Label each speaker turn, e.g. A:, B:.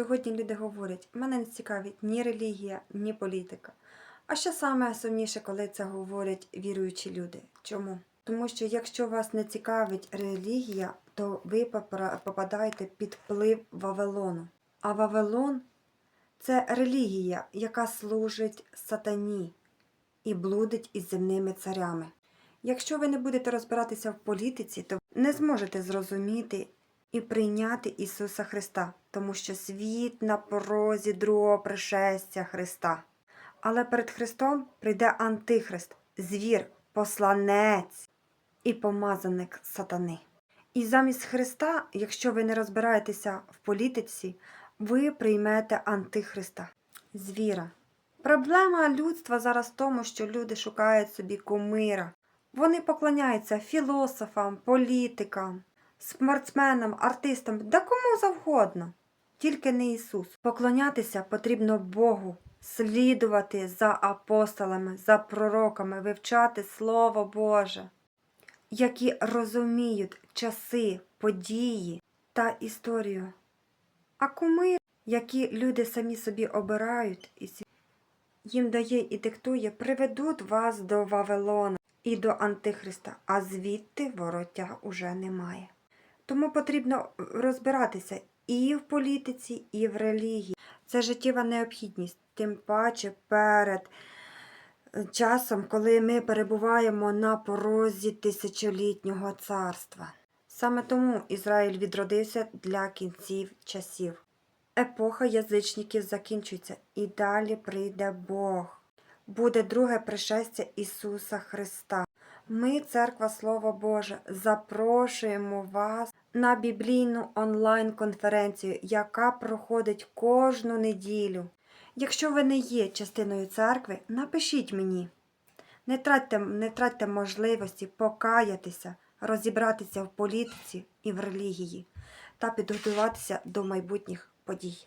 A: Сьогодні люди говорять, мене не цікавить ні релігія, ні політика. А що саме сумніше, коли це говорять віруючі люди? Чому? Тому що якщо вас не цікавить релігія, то ви попадаєте під вплив Вавилону. А Вавилон це релігія, яка служить сатані і блудить із земними царями. Якщо ви не будете розбиратися в політиці, то не зможете зрозуміти і прийняти Ісуса Христа, тому що світ на порозі другого пришестя Христа. Але перед Христом прийде Антихрист, звір, посланець і помазаник сатани. І замість Христа, якщо ви не розбираєтеся в політиці, ви приймете Антихриста, звіра. Проблема людства зараз в тому, що люди шукають собі кумира. Вони поклоняються філософам, політикам, спортсменам, артистам, да кому завгодно, тільки не Ісус. Поклонятися потрібно Богу, слідувати за апостолами, за пророками, вивчати Слово Боже, які розуміють часи, події та історію. А кумир, які люди самі собі обирають, і їм дає і диктує, приведуть вас до Вавилона і до Антихриста, а звідти вороття уже немає. Тому потрібно розбиратися і в політиці, і в релігії. Це життєва необхідність, тим паче перед е, часом, коли ми перебуваємо на порозі тисячолітнього царства. Саме тому Ізраїль відродився для кінців часів. Епоха язичників закінчується, і далі прийде Бог. Буде друге пришестя Ісуса Христа. Ми, Церква Слово Боже, запрошуємо вас на біблійну онлайн-конференцію, яка проходить кожну неділю. Якщо ви не є частиною церкви, напишіть мені. Не тратьте, не тратьте можливості покаятися, розібратися в політиці і в релігії та підготуватися до майбутніх подій.